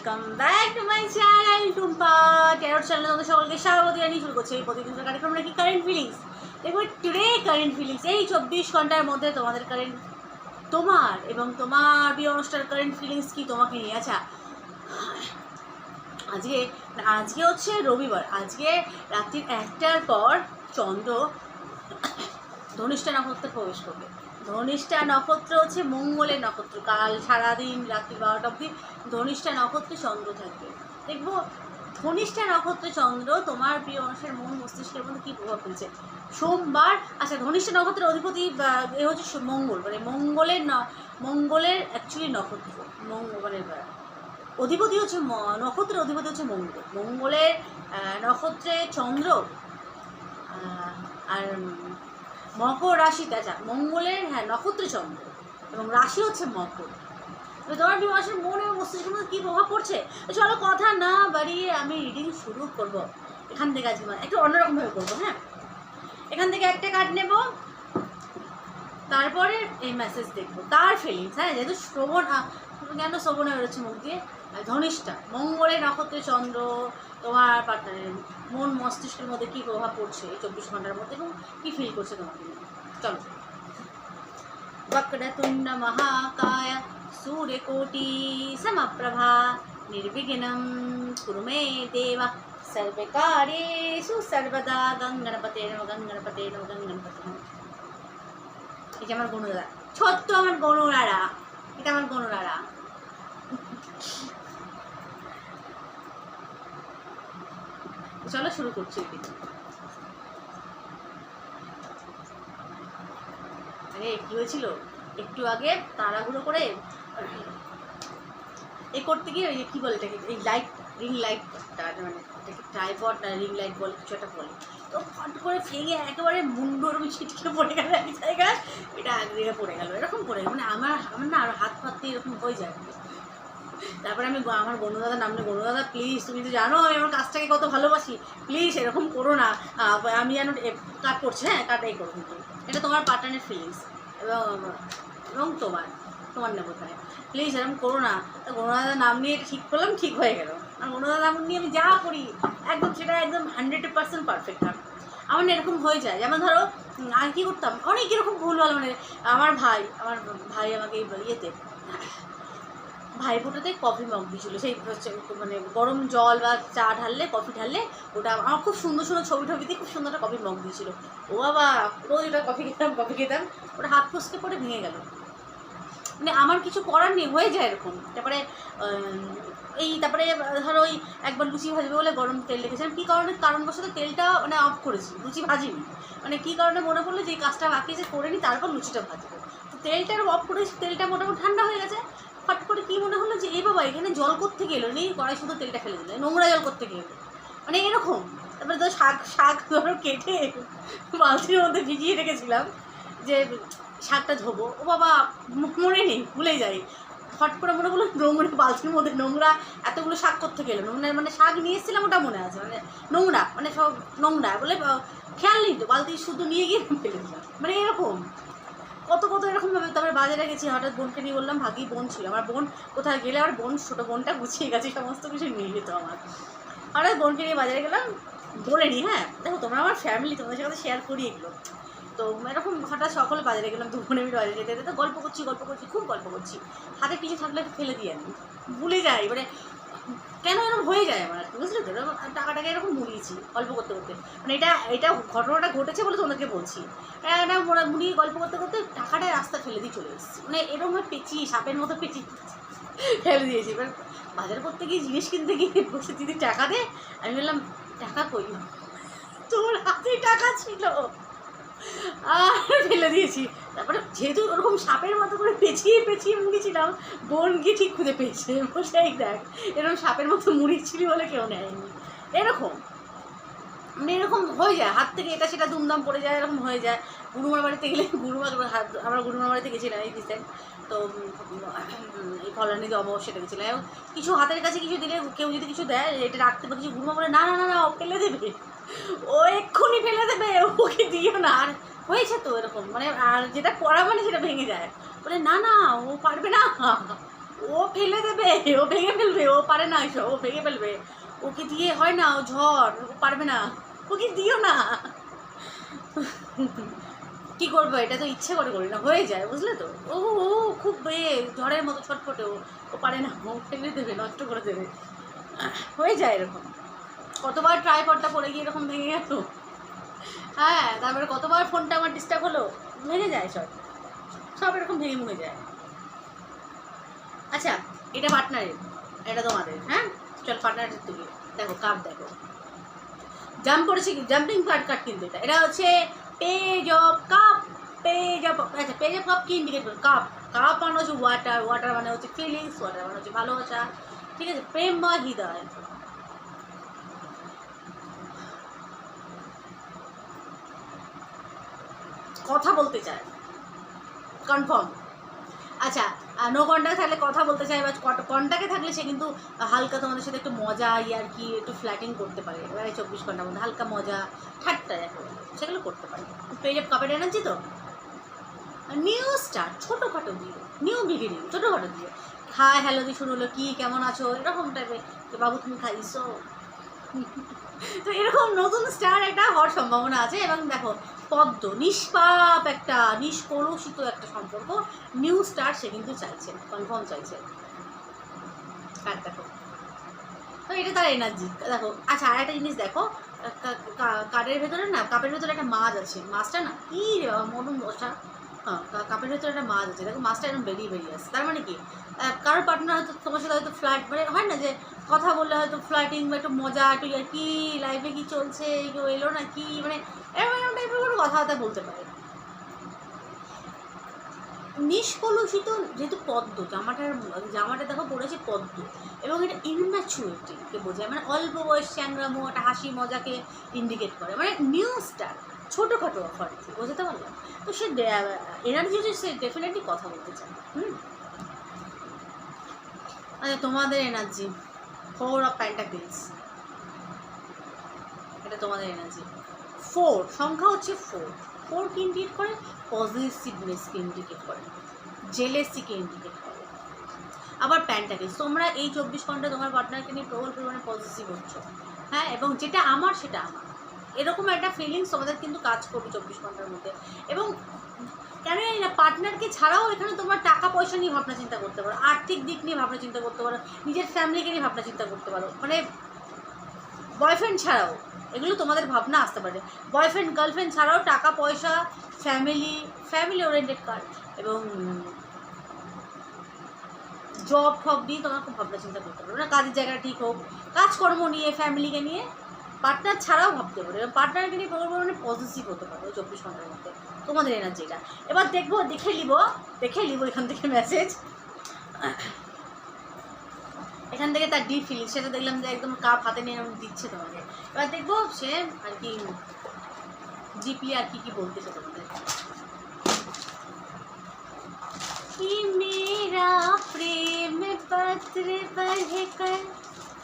Welcome back to my channel Tumpa tarot চ্যানেলে তোমাদের সকলকে স্বাগত জানিয়ে শুরু করছি এই প্রতিদিনকার কার্যক্রম নাকি কারেন্ট ফিলিংস দেখো টুডে কারেন্ট ফিলিংস এই চব্বিশ ঘণ্টার মধ্যে তোমাদের কারেন্ট তোমার এবং তোমার প্রিয় অনুষ্ঠান কারেন্ট ফিলিংস কি তোমাকে নিয়ে? আচ্ছা আজকে আজকে হচ্ছে রবিবার। আজকে রাত্রির একটার পর চন্দ্র ধনিষ্ঠা নক্ষত্রে প্রবেশ করবে। ধনিষ্ঠা নক্ষত্র হচ্ছে মঙ্গলের নক্ষত্র। কাল সারাদিন রাত্রি বারোটা অবধি ধনিষ্ঠা নক্ষত্রে চন্দ্র থাকবে দেখব, ধনিষ্ঠা নক্ষত্রে চন্দ্র তোমার প্রিয় মানুষের মন, মস্তিষ্কের মধ্যে কী প্রভাব ফেলছে? সোমবার আচ্ছা ধনিষ্ঠা নক্ষত্রের অধিপতি এ হচ্ছে মঙ্গল মানে মঙ্গলের মঙ্গলের অ্যাকচুয়ালি নক্ষত্র মঙ্গল মানে অধিপতি হচ্ছে নক্ষত্রের অধিপতি হচ্ছে মঙ্গল। মঙ্গলের নক্ষত্রে চন্দ্র আর মকর রাশিতে আচ্ছা মঙ্গলের হ্যাঁ নক্ষত্রে চন্দ্র এবং রাশি হচ্ছে মকর। তো তোমার বিমাসের মনে ও মস্তিষ্কের মধ্যে কী প্রভাব পড়ছে? চলো কথা না বাড়িয়ে আমি রিডিং শুরু করব। এখান থেকে আজকে একটু অন্যরকমভাবে করব হ্যাঁ? এখান থেকে একটা কার্ড নেব। তারপরে এই মেসেজ দেখব। তার ফিলিংস হ্যাঁ যেহেতু শ্রবণ কেন শ্রবণে রয়েছে মুখ দিয়ে? ধনিষ্ঠা মঙ্গলের নক্ষত্রে চন্দ্র তোমার পার্টনারের মন মস্তিষ্কের মধ্যে কী প্রভাব পড়ছে এই চব্বিশ ঘন্টার মধ্যে এবং কী ফিল করছে তোমাকে নিয়ে। চলো वक्रतुण्ड महाकाय सूर्यकोटि समप्रभा निर्विघ्नं कुरु मे देव सर्वकार्येषु सर्वदा গঙ্গণপতে নম গঙ্গণপতে নম গঙ্গণপতে নম এটা আমার গণুদারা ছোট্ট আমার গণুরারা এটা আমার গণুরারা চলো শুরু করছি কি হয়েছিল? একটু আগে তাড়াহুড়ো করে এ করতে গিয়ে ওই যে কী বলে এটাকে, এই লাইট রিং লাইটটা মানে এটাকে ট্রাইপড না রিং লাইট বলে, কিছু একটা বলে। তো ফট করে ফেঙে একেবারে মুন্ডর ছিটকে পড়ে গেল এক জায়গায়। এটা জায়গায় পড়ে গেল, এরকম পড়ে গেল। মানে আমার আমার না আর হাত ফাত এরকম হয়ে যায়। তারপরে আমি আমার গণদাদা নামলে গণদাদা প্লিজ তুমি তো জানো আমি আমার কাজটাকে কত ভালোবাসি। প্লিজ এরকম করো না। আমি যেন কাট করছে হ্যাঁ কাটাই করো। কিন্তু এটা তোমার পার্টনারের ফিলিংস এবং এবং তোমার তোমার নেব তাই। প্লিজ এরকম করো না। তা নাম নিয়ে ঠিক করলাম, ঠিক হয়ে গেল। আর গণদাদার নাম নিয়ে আমি যা করি, একদম সেটা একদম হান্ড্রেড পার্সেন্ট পারফেক্ট হয় আমার না এরকম হয়ে যায়। যেমন ধরো আর কী করতাম? অনেক এরকম ভুল ভালো মানে আমার ভাই আমার ভাই আমাকে ইয়েতে ভাই ফোটাতে কফি মগ দিয়েছিল। সেই হচ্ছে মানে গরম জল বা চা ঢাললে, কফি ঢাললে ওটা আমার খুব সুন্দর সুন্দর ছবি টবি দিয়ে খুব সুন্দর একটা কফি মগ দিয়েছিল। ও বাবা, রোজ ওটা কফি খেতাম কফি খেতাম, ওটা হাত ফসকে পড়ে ভেঙে গেল। মানে আমার কিছু করার নেই, হয়ে যায় এরকম। তারপরে এই তারপরে ধরো ওই একবার লুচি ভাজবে বলে গরম তেল রেখেছিলাম। কী কারণে, কারণবশত তেলটা মানে অফ করেছি, লুচি ভাজিনি। মানে কী কারণে মনে পড়ল যে কাজটা বাকি যে করে নিই তারপর লুচিটা ভাজবো। তো তেলটা অফ করেছি, তেলটা মোটামুটি ঠান্ডা হয়ে গেছে। ফট করে কী মনে হলো যে এই বাবা, এখানে জল থেকে এলো? নেই কড়াই শুধু তেলটা ফেলে দিলে নোংরা জল থেকে এলো? মানে এরকম। তারপরে তো শাক শাক ধরো কেটে বালতির মধ্যে ভিজিয়ে রেখেছিলাম যে, শাকটা ধোবো। ও বাবা, মনে নেই ভুলে যাই। ফট করে মনে হলো নোংরা, বালতির মধ্যে নোংরা, এতগুলো শাক করতে গেলো নোংরা মানে শাক নিয়ে এসেছিলাম, ওটা মনে আছে। মানে নোংরা মানে সব নোংরা। বলে, খেয়াল নেই তো, বালতি শুধু নিয়ে গিয়ে ফেলে দিলাম। মানে এরকম। কত কত এরকমভাবে তারপরে বাজারে গেছি, হঠাৎ বোনকে নিয়ে বললাম, ভাগি বোন ছিল। আমার বোন কোথায় গেলে আমার বোন, ছোটো বোনটা গুছিয়ে গেছে, সমস্ত কিছু নিয়ে যেত আমার। হঠাৎ বোনকে নিয়ে বাজারে গেলাম, বলে নি হ্যাঁ দেখো তোমরা আমার ফ্যামিলি তোমাদের সাথে শেয়ার করি এগুলো। তো এরকম হঠাৎ সকলে বাজারে গেলাম, দু বোনে মিলে বাজারে যেতে যেতে, গল্প করছি গল্প করছি, খুব গল্প করছি। হাতে কিছু থাকলে ফেলে দিয়ে আমি ভুলে যাই মানে কেন এরকম হয়ে যায় আমার? বুঝলে তো? টাকাটাকে এরকম মুড়িয়েছি গল্প করতে করতে। মানে এটা এটা ঘটনাটা ঘটেছে বলে তোমাদেরকে বলছি। এটা মোড়া মুড়িয়ে গল্প করতে করতে টাকাটা রাস্তা ফেলে দিয়ে চলে এসেছি। মানে এরকম পেঁচিয়ে সাপের মতো পেঁচিয়ে ফেলে দিয়েছি। এবার বাজার করতে গিয়ে জিনিস কিনতে গিয়ে বসে দিদি, টাকা দে? আমি বললাম, টাকা কই তোর হাতে টাকা ছিল। আর ফেলে দিয়েছি। তারপরে যেহেতু ওরকম সাপের মতো করে পেঁচিয়ে পেঁচিয়ে মুড়িছিলাম বোন গিয়ে ঠিক খুঁজে পেয়েছে। বসেই দেখ, এরকম সাপের মতো মুড়িছিলি বলে কেউ নেয়নি। এরকম। মানে এরকম হয়ে যায়, হাত থেকে এটা সেটা দুমদাম পড়ে যায়, এরকম হয়ে যায়। গুরুমার বাড়িতে গেলে গুরুমার হাত, আমরা গুরুমার বাড়িতে গেছিলাম এই রিসেন্ট তো এই ফলানিতে অমাবস্যাতে গেছিলাম। কিছু হাতের কাছে কিছু দিলে কেউ যদি কিছু দেয়, এটা রাখতে বা কিছু গুরুমা বলে, না না না না, ও ফেলে দেবে। ও এক্ষুনি ফেলে দেবে, ওকে দিও না। আর হয়েছে তো এরকম। মানে আর যেটা করা মানে সেটা ভেঙে যায়। বলে, না না, ও পারবে না। ও ফেলে দেবে, ও ভেঙে ফেলবে, ও পারে না এসব, ও ভেঙে ফেলবে। ওকে দিয়ে হয় না, ও ঝড়, ও পারবে না। ওকে দিও না। কি করব, এটা তো ইচ্ছে করে করি না, হয়ে যায়, বুঝলে তো? ও ও খুব এ, ঝড়ের মতো ছটফটে ও ও পারে না, ও ফেলে দেবে, নষ্ট করে দেবে। হয়ে যায় এরকম। কতবার ট্রাই ট্রাইপডটা পড়ে গিয়ে এরকম ভেঙে গেল। হ্যাঁ তারপরে কতবার ফোনটা আমার ডিস্টার্ব হলো? ভেঙে যায় সব। সব এরকম ভেঙে মুঙে যায়। আচ্ছা এটা পার্টনারের এটা তোমাদের হ্যাঁ? চল পার্টনারের তুমি দেখো কাপ দেখো। জাম্প করেছি জাম্পিং কার্ড কাট কিন্তু এটা। এটা হচ্ছে page of cup page of আচ্ছা পেজ অফ কাপ কি ইন্ডিকেট করে কাপ কাপ মানে হচ্ছে ওয়াটার ওয়াটার মানে হচ্ছে ফিলিংস ওয়াটার মানে হচ্ছে ভালোবাসা। ঠিক আছে? প্রেম বা হৃদয়। কথা বলতে চায়। কনফার্ম আচ্ছা নো কন্ট্যাক্ট থাকলে কথা বলতে চায় বা কন্ট্যাক্টে থাকলে সে কিন্তু হালকা তোমাদের সাথে একটু মজা আর কি একটু ফ্ল্যাটিং করতে পারে। এবারে চব্বিশ ঘণ্টার মধ্যে হালকা মজা, ঠাট্টা দেখো সেগুলো করতে পারে। পেজ অফ কাপের এনার্জি তো? নিউ স্টার্ট ছোটোখাটো দিয়ে। নিউ বিগিনিং ছোটোখাটো দিয়ে। হাই হ্যালো দিয়ে শুরু হলো, কী, কেমন আছো? এরকম টাইপের বাবু, তুমি খাইছো? তো এরকম নতুন স্টার একটা হওয়ার সম্ভাবনা আছে এবং দেখো, পদ্ম, নিষ্পাপ একটা, নিষ্কলুষিত একটা সম্পর্ক নিউ স্টার সে কিন্তু চাইছে কনফার্ম চাইছে। আর দেখো, তো এটা তার এনার্জি দেখো আচ্ছা আর একটা জিনিস দেখো, কা- কা- কার্ডের ভেতরে না, কাপের ভেতরে একটা মাছ আছে। মাছটা না, কি রে বাবা মরুন বসা। কাপের ভেতরে একটা মাছ আছে। দেখো, মাছটা এরকম বেরিয়ে বেরিয়ে আসছে। তার মানে কি? কারোর পার্টনার হয়তো তোমার সাথে হয়তো ফ্ল্যাট মানে হয় না যে কথা বললে হয়তো ফ্লাইটিং বা একটু মজা, একটু আর কি লাইফে কি চলছে, কেউ এলো না, কি? মানে এরকম এরকম টাইপের কোনো কথাবার্তা বলতে পারে। নিষ্কলুষিত যেহেতু পদ্ম, জামাটার, জামাটা দেখো পড়েছে পদ্ম, এবং এটা ইনম্যাচুরিটিকে বোঝায়। মানে অল্প বয়স চ্যাংরামো একটা হাসি মজাকে ইন্ডিকেট করে। মানে নিউ স্টার ছোটোখাটো অফার বোঝাতে পারলাম তো সে এনার্জি সে ডেফিনেটলি কথা বলতে চায়, হুম? আচ্ছা তোমাদের এনার্জি ফোর অফ প্যান্টাকিলস এটা তোমাদের এনার্জি ফোর সংখ্যা হচ্ছে ফোর ফোর কি ইন্ডিকেট করে পজিটিভনেসকে ইন্ডিকেট করে জেলেসিকে ইন্ডিকেট করে। আবার প্যান্টাকিলস তোমরা এই চব্বিশ ঘণ্টা তোমার পার্টনারকে নিয়ে প্রবল পরিমাণে পজিটিভ হচ্ছ হ্যাঁ? এবং যেটা আমার, সেটা আমার। এরকম একটা ফিলিংস তোমাদের কিন্তু কাজ করবে চব্বিশ ঘণ্টার মধ্যে। এবং কেন জানি না পার্টনারকে ছাড়াও এখানে তোমার টাকা পয়সা নিয়ে ভাবনা চিন্তা করতে পারো, আর্থিক দিক নিয়ে ভাবনা চিন্তা করতে পারো, নিজের ফ্যামিলিকে নিয়ে ভাবনা চিন্তা করতে পারো। মানে বয়ফ্রেন্ড ছাড়াও এগুলো তোমাদের ভাবনা আসতে পারে। বয়ফ্রেন্ড গার্লফ্রেন্ড ছাড়াও টাকা পয়সা ফ্যামিলি ফ্যামিলি ওরিয়েন্টেড কার্ড এবং জব ফব নিয়ে তোমার খুব ভাবনা চিন্তা করতে পারো। না কাজের জায়গাটা ঠিক হোক, কাজকর্ম নিয়ে ফ্যামিলিকে নিয়ে পার্টনার ছাড়াও ভাবতে পারো এবং পার্টনারকে নিয়ে প্রবল পরিমাণে পজিটিভ হতে পারো ওই চব্বিশ ঘন্টার মধ্যে তোমাদের এনার্জিটা এবার দেখবো দেখে নিব দেখে নিব এখান থেকে মেসেজ এখান থেকে তার ডিপ ফিলিং সেটা দেখলাম যে একদম কাপ হাতে নিয়ে এরকম দিচ্ছে তোমাকে এবার দেখবো সে আর কি ডিপলি আর কি কি বলতেছে তোমাদের कि मेरा प्रेम पत्र पढ़कर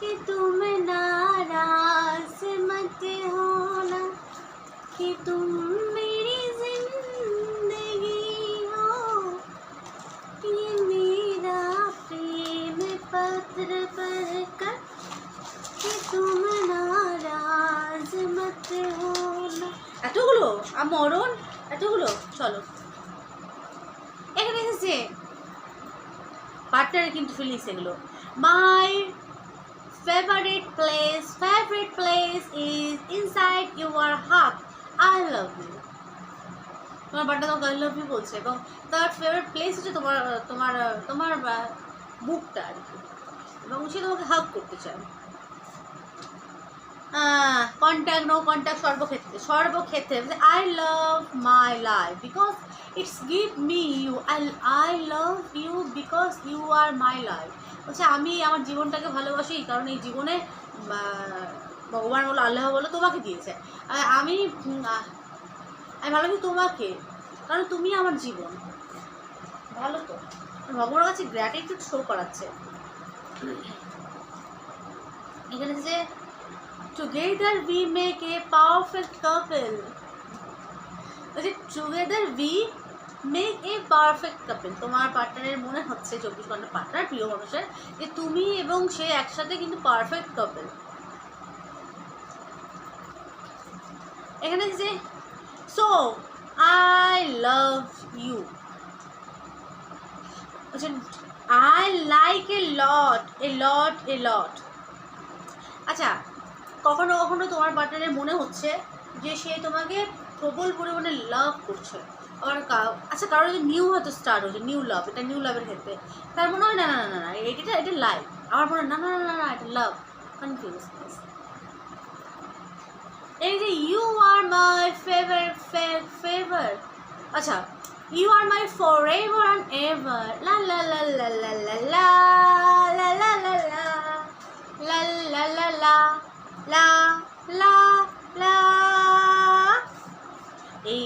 कि तुम नाराज मत होना कि तुम मेरी जिंदगी हो ये मेरा प्रेम पत्र पढ़कर कि तुम नाराज मत होना এতগুলো আর মরণ এতগুলো চলো এখানে এসেছে পার্টনারের কিন্তু ফিলিংস এগুলো মাই favourite place favourite place is inside your heart I love you তোমার পার্টনার তোমাকে আই লাভ ইউ বলছে এবং তার ফেভারিট প্লেস হচ্ছে তোমার তোমার তোমার বুকটা আর কি। এবং সে তোমাকে হাগ করতে চায়। কন্ট্যাক্ট নো কন্ট্যাক্ট সর্বক্ষেত্রে সর্বক্ষেত্রে। I love my life because it's give me you I I love you because you are my life বলছে আমি আমার জীবনটাকে ভালোবাসি কারণ এই জীবনে ভগবান বলো, আল্লাহ বলো, তোমাকে দিয়েছে। আমি আমি ভালোবাসি তোমাকে, কারণ তুমি আমার জীবন। ভালো তো। ভগবানের কাছে গ্র্যাটিটিউড শো করাচ্ছে। এখানে যে together we make a perfect couple together we make a perfect couple তোমার পার্টনারের মনে হচ্ছে চব্বিশ ঘণ্টা পার্টনার প্রিয় মানুষের, যে তুমি এবং সে একসাথে কিন্তু পারফেক্ট কাপেল এখানে যে so I love you I like a lot a lot a lot আচ্ছা কখনো কখনো তোমার পার্টনারের মনে হচ্ছে যে সে তোমাকে প্রবল পরিমাণে লাভ করছে। আবার কা- আচ্ছা কারও যদি নিউ হয়তো স্টার্ট হচ্ছে নিউ লাভ এটা নিউ লাভের ক্ষেত্রে তার মনে হয় না না না না না এটা এটা লাইভ আমার মনে হয় না না না না না এটা লাভ কনফিউজ এই যে you are my favour favour আচ্ছা you are my for ever and ever la la la লা la la la la la la la la la la la la la লা এই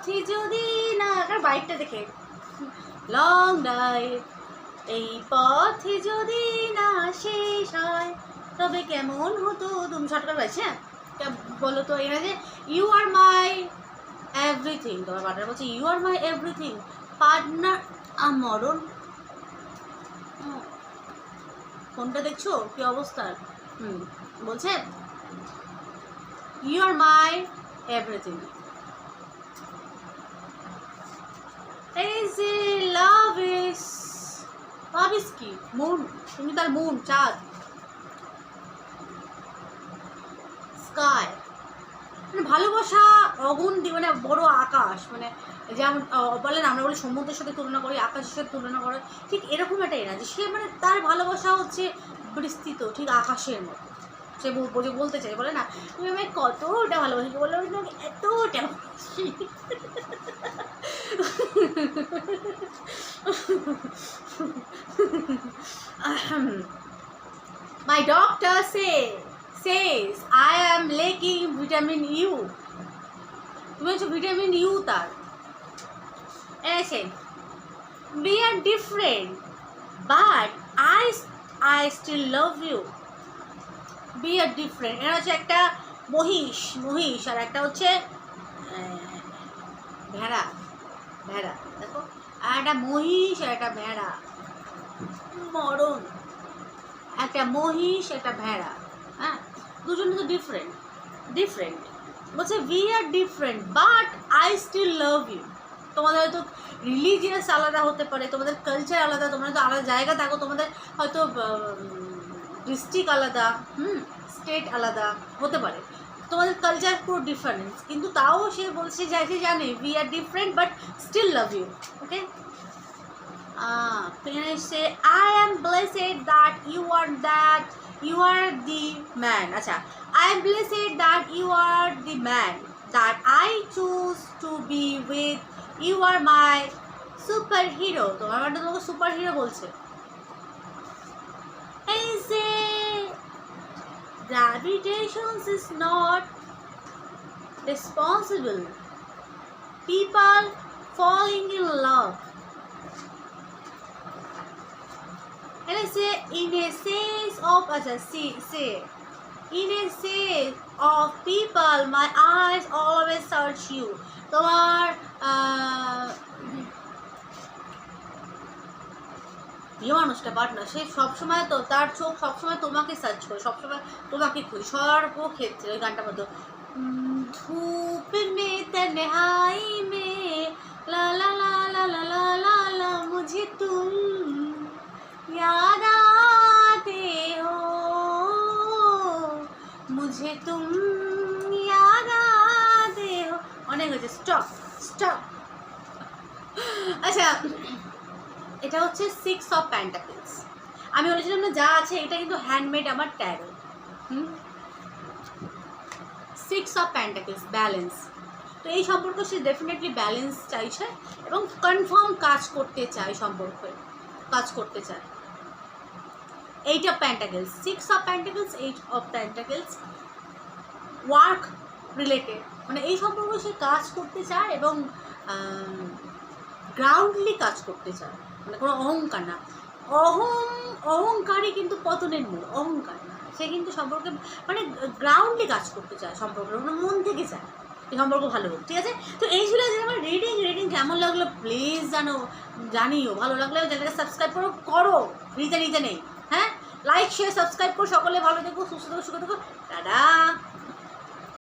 পথে যদি না কার বাইকটা দেখে লং ড্রাইভ এই পথে যদি না শেষ হয়, তবে কেমন হতো তুমি শর্টকাট পাইছে বলো তো এখানে যে ইউ আর মাই এভরিথিং তোমার পার্টনার বলছে you are my everything partner মরণ হুম। ফোনটা দেখছ? কি অবস্থা? হুম। বলছে ইউ আর মাই এভরিথিং এই যে লাভ লাভ কি মুন তুমি তার মুন চাঁদ স্কাই মানে ভালোবাসা অগুন দি- মানে বড় আকাশ। মানে যেমন বলেন আমরা বলি সমুদ্রের সাথে তুলনা করি, আকাশের সাথে তুলনা করে। ঠিক এরকম একটা এরা যে সে মানে তার ভালোবাসা হচ্ছে বিস্তৃত, ঠিক আকাশের মতো। সে বল- বলে বলতে চাই বলে না তুমি আমায় কতটা ভালোবাসি বলে আমি তোমাকে এতটা ভালোবাসি My doctor say says I am lacking vitamin U. তুমি হচ্ছে ভিটামিন ইউ তার এসে we are different but I I still love you we are different এটা হচ্ছে একটা মহিষ মহিষ, আর একটা হচ্ছে ভেড়া ভেড়া, দেখো। আর একটা মহিষ, আর একটা ভেড়া। মরণ। একটা মহিষ, একটা ভেড়া হ্যাঁ? দুজনে তো ডিফারেন্ট ডিফারেন্ট বলছে we are different but I still love you তোমাদের হয়তো রিলিজিয়াস আলাদা হতে পারে, তোমাদের কালচার আলাদা, তোমরা তো আলাদা জায়গা থাকো, তোমাদের হয়তো ডিস্ট্রিক্ট আলাদা, হুম, স্টেট আলাদা, হতে পারে। তোমাদের কালচার পুরো ডিফারেন্স কিন্তু তাও সে বলছে যে, সে জানে we are different but still love you okay say I am blessed that you are that you are the man আচ্ছা I am blessed that you are the man that I choose to be with you are my superhero তোমার মানে তোমাকে superhero বলছে। Gravitation is not responsible. People falling in love. And I say, in a sense of, as I see, see, in a sense of people, my eyes always search you. There are, uh, প্রিয় মানুষটা partner সে সবসময় তো তার চোখ সবসময় তোমাকে search করে সবসময় তোমাকে খুঁজে সর্বক্ষেত্রে ওই গানটা মতো ধূপ মে তনহাই মে লা la la la la la la লা মুঝে তুম याद आते हो मुझे तुम याद आते हो অনেক হয়েছে স্টপ স্টপ আচ্ছা এটা হচ্ছে সিক্স অফ প্যান্টাকেলস আমি বলেছিলাম না, যা আছে এটা কিন্তু হ্যান্ডমেড আমার ট্যারো হুম? সিক্স অফ প্যান্টাকেলস ব্যালেন্স তো এই সম্পর্ক সে ডেফিনেটলি ব্যালেন্স চাইছে এবং কনফার্ম কাজ করতে চায় সম্পর্কে, কাজ করতে চায়। Eight of pentacles six of pentacles eight of pentacles work related মানে এই সম্পর্কে সে কাজ করতে চায় এবং গ্রাউন্ডলি কাজ করতে চায়। মানে কোনো অহংকার না। অহং, অহংকারই কিন্তু পতনের মূল, অহংকার। না সে কিন্তু সম্পর্কে মানে গ্রাউন্ডলি কাজ করতে চায় সম্পর্কে মানে মন থেকে চায় এই সম্পর্ক ভালো হোক, ঠিক আছে? তো এই ছিল যে আমার রিডিং রিডিং কেমন লাগল? প্লিজ জানো, জানিও, ভালো লাগলে চ্যানেলটাকে সাবস্ক্রাইব করো করো ফ্রিতে নিতে নেই হ্যাঁ? লাইক শেয়ার সাবস্ক্রাইব করো, সকলে ভালো থেকো, সুস্থ থেকো, সুখে থেকো